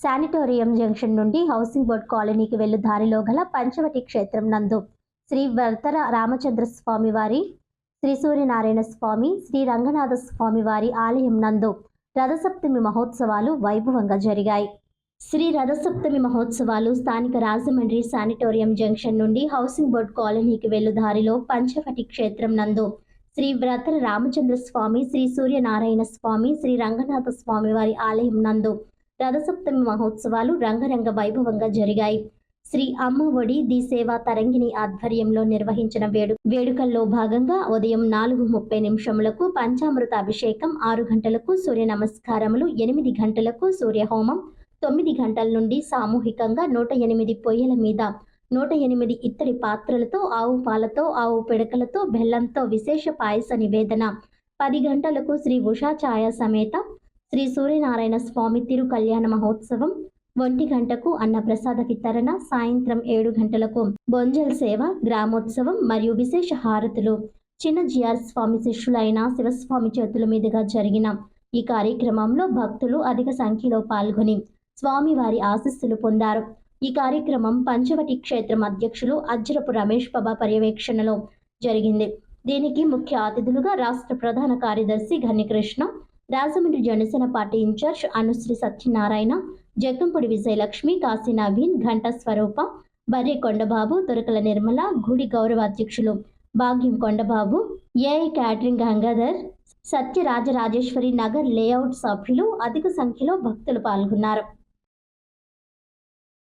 Sanatorium junction నుండి housing board కాలనీకి వెళ్ళు దారిలో గల పంచవటి క్షేత్రం నందు శ్రీ వర్తర రామచంద్ర స్వామి వారి శ్రీ సూర్యనారాయణ స్వామి శ్రీ రంగనాథ స్వామి వారి ఆలయం నందు రథసప్తమి మహోత్సవాలు వైభవంగా జరిగాయి. శ్రీ రథసప్తమి మహోత్సవాలు స్థానిక రాజమండ్రి శానిటోరియం జంక్షన్ నుండి హౌసింగ్ బోర్డ్ కాలనీకి వెళ్ళు దారిలో పంచవటి క్షేత్రం నందు శ్రీ వ్రతర రామచంద్ర స్వామి శ్రీ సూర్యనారాయణ స్వామి శ్రీ రంగనాథ స్వామి వారి ఆలయం నందు రథసప్తమి మహోత్సవాలు రంగరంగ వైభవంగా జరిగాయి. శ్రీ అమ్మ ఒడి ది సేవా తరంగిణి ఆధ్వర్యంలో నిర్వహించిన వేడు వేడుకల్లో భాగంగా ఉదయం నాలుగు ముప్పై నిమిషములకు పంచామృత అభిషేకం ఆరు గంటలకు సూర్య నమస్కారములు ఎనిమిది గంటలకు సూర్యహోమం తొమ్మిది గంటల నుండి సామూహికంగా నూట ఎనిమిది పొయ్యల మీద నూట ఎనిమిది ఇత్తడి పాత్రలతో ఆవు పాలతో ఆవు పిడకలతో బెల్లంతో విశేష పాయస నివేదన పది గంటలకు శ్రీ ఉషా ఛాయ సమేత శ్రీ సూర్యనారాయణ స్వామి తిరు కళ్యాణ మహోత్సవం ఒంటి గంటకు అన్నప్రసాద వితరణ సాయంత్రం ఏడు గంటలకు. బొంజల్ సేవ గ్రామోత్సవం మరియు విశేష హారతులు. చిన్న జిఆర్ స్వామి శిష్యులైన శివస్వామి చేతుల మీదుగా జరిగిన ఈ కార్యక్రమంలో భక్తులు అధిక సంఖ్యలో పాల్గొని స్వామివారి ఆశస్సులు పొందారు. ఈ కార్యక్రమం పంచవటి క్షేత్రం అధ్యక్షులు అజ్జరపు రమేష్ బాబా పర్యవేక్షణలో జరిగింది. దీనికి ముఖ్య అతిథులుగా రాష్ట్ర ప్రధాన కార్యదర్శి ఘనికృష్ణ రాజమండ్రి జనసేన పార్టీ ఇన్ఛార్జ్ అనుశ్రీ సత్యనారాయణ జగ్గంపూడి విజయలక్ష్మి కాశీ నవీన్ ఘంట స్వరూప బర్రె కొండబాబు దొరకల నిర్మల గుడి గౌరవ అధ్యక్షులు Bhagyam Kondababu AI catering Gangadhar Satyarajarajeswari Nagar layout సభ్యులు అధిక సంఖ్యలో భక్తులు పాల్గొన్నారు.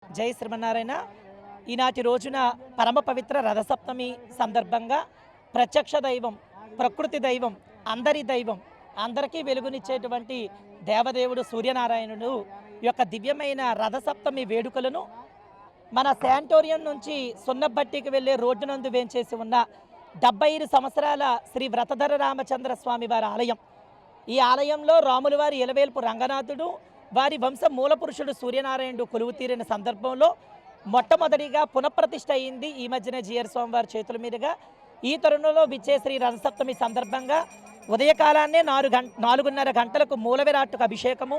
జై శ్రీమన్నారాయణ. ఈనాటి రోజున పరమ పవిత్ర రథసప్తమి సందర్భంగా ప్రత్యక్ష దైవం ప్రకృతి దైవం అందరి దైవం అందరికీ వెలుగునిచ్చేటువంటి దేవదేవుడు సూర్యనారాయణుడు యొక్క దివ్యమైన రథసప్తమి వేడుకలను మన శాంటోరియం నుంచి సున్నబట్టికి వెళ్ళే రోడ్డు నందు వేంచేసి ఉన్న డెబ్బై ఐదు సంవత్సరాల శ్రీ వ్రతధర రామచంద్ర స్వామి వారి ఆలయం. ఈ ఆలయంలో రాముల వారి ఇలవేల్పు రంగనాథుడు వారి వంశ మూల పురుషుడు సూర్యనారాయణుడు కొలువు తీరిన సందర్భంలో మొట్టమొదటిగా పునఃప్రతిష్ఠ అయింది ఈ మధ్యన జిఆర్ స్వామివారి చేతుల మీదుగా. ఈ తరుణంలో విచ్చే శ్రీ రథసప్తమి సందర్భంగా ఉదయకాలాన్నే నాలుగు గంట నాలుగున్నర గంటలకు మూలవిరాట్టుకు అభిషేకము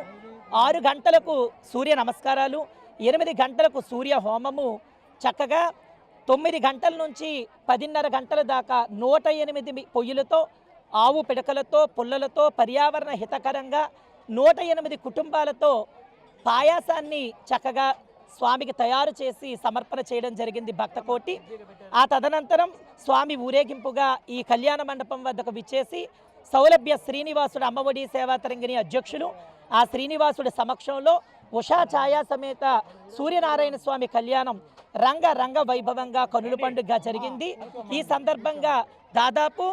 ఆరు గంటలకు సూర్య నమస్కారాలు ఎనిమిది గంటలకు సూర్య హోమము. చక్కగా తొమ్మిది గంటల నుంచి పదిన్నర గంటల దాకా నూట ఎనిమిది పొయ్యిలతో ఆవు పిడకలతో పుల్లలతో పర్యావరణ హితకరంగా నూట ఎనిమిది కుటుంబాలతో పాయాసాన్ని చక్కగా స్వామికి తయారు చేసి సమర్పణ చేయడం జరిగింది భక్తకోటి ఆ తదనంతరం స్వామి ఊరేగింపుగా ఈ కళ్యాణ మండపం వద్దకు విచ్చేసి సౌలభ్య శ్రీనివాసుడు అమ్మఒడి సేవాతరంగిణి అధ్యక్షులు ఆ శ్రీనివాసుడి సమక్షంలో ఉషా ఛాయా సమేత సూర్యనారాయణ స్వామి కళ్యాణం రంగ రంగ వైభవంగా కనుల పండుగ జరిగింది. ఈ సందర్భంగా దాదాపు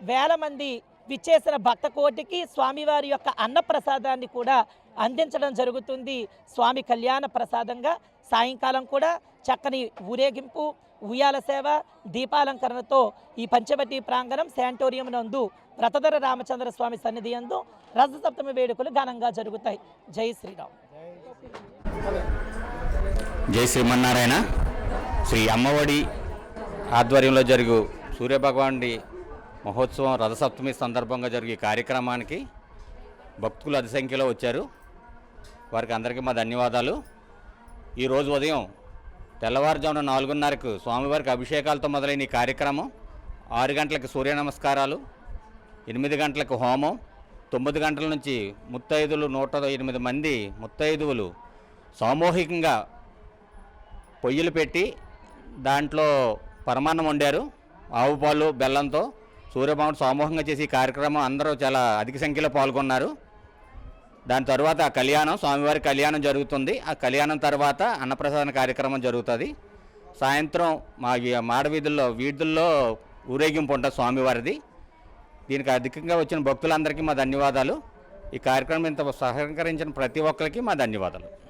వేల మంది విచ్చేసిన భక్త కోటికి స్వామివారి యొక్క అన్నప్రసాదాన్ని కూడా అందించడం జరుగుతుంది. స్వామి కళ్యాణ ప్రసాదంగా సాయంకాలం కూడా చక్కని ఊరేగింపు ఉయ్యాల సేవ దీపాలంకరణతో ఈ పంచవటి ప్రాంగణం శాంటోరియం నందు వ్రతధర రామచంద్ర స్వామి సన్నిధి యందు రథసప్తమి వేడుకలు ఘనంగా జరుగుతాయి. జై శ్రీరామ్. జై శ్రీమన్నారాయణ. శ్రీ అమ్మఒడి ఆధ్వర్యంలో జరుగు సూర్యభగవానుడి మహోత్సవం రథసప్తమి సందర్భంగా జరిగే కార్యక్రమానికి భక్తులు అధిక సంఖ్యలో వచ్చారు. వారికి అందరికీ మా ధన్యవాదాలు. ఈరోజు ఉదయం తెల్లవారుజామున నాలుగున్నరకు స్వామివారికి అభిషేకాలతో మొదలైన ఈ కార్యక్రమం ఆరు గంటలకు సూర్య నమస్కారాలు ఎనిమిది గంటలకు హోమం తొమ్మిది గంటల నుంచి ముత్తైదులు నూట ఎనిమిది మంది ముత్తైదువులు సామూహికంగా పొయ్యిలు పెట్టి దాంట్లో పరమాన్నం వండారు. ఆవు పాలు బెల్లంతో సూర్యభవన్ సమూహంగా చేసి ఈ కార్యక్రమం అందరూ చాలా అధిక సంఖ్యలో పాల్గొన్నారు. దాని తర్వాత ఆ కళ్యాణం స్వామివారి కళ్యాణం జరుగుతుంది. ఆ కళ్యాణం తర్వాత అన్నప్రసాదన కార్యక్రమం జరుగుతుంది. సాయంత్రం మా ఈ మాడవీధుల్లో వీధుల్లో ఊరేగింపు ఉంటుంది స్వామివారిది. దీనికి అధికంగా వచ్చిన భక్తులందరికీ మా ధన్యవాదాలు. ఈ కార్యక్రమం ఇంత సహకరించిన ప్రతి ఒక్కరికి మా ధన్యవాదాలు.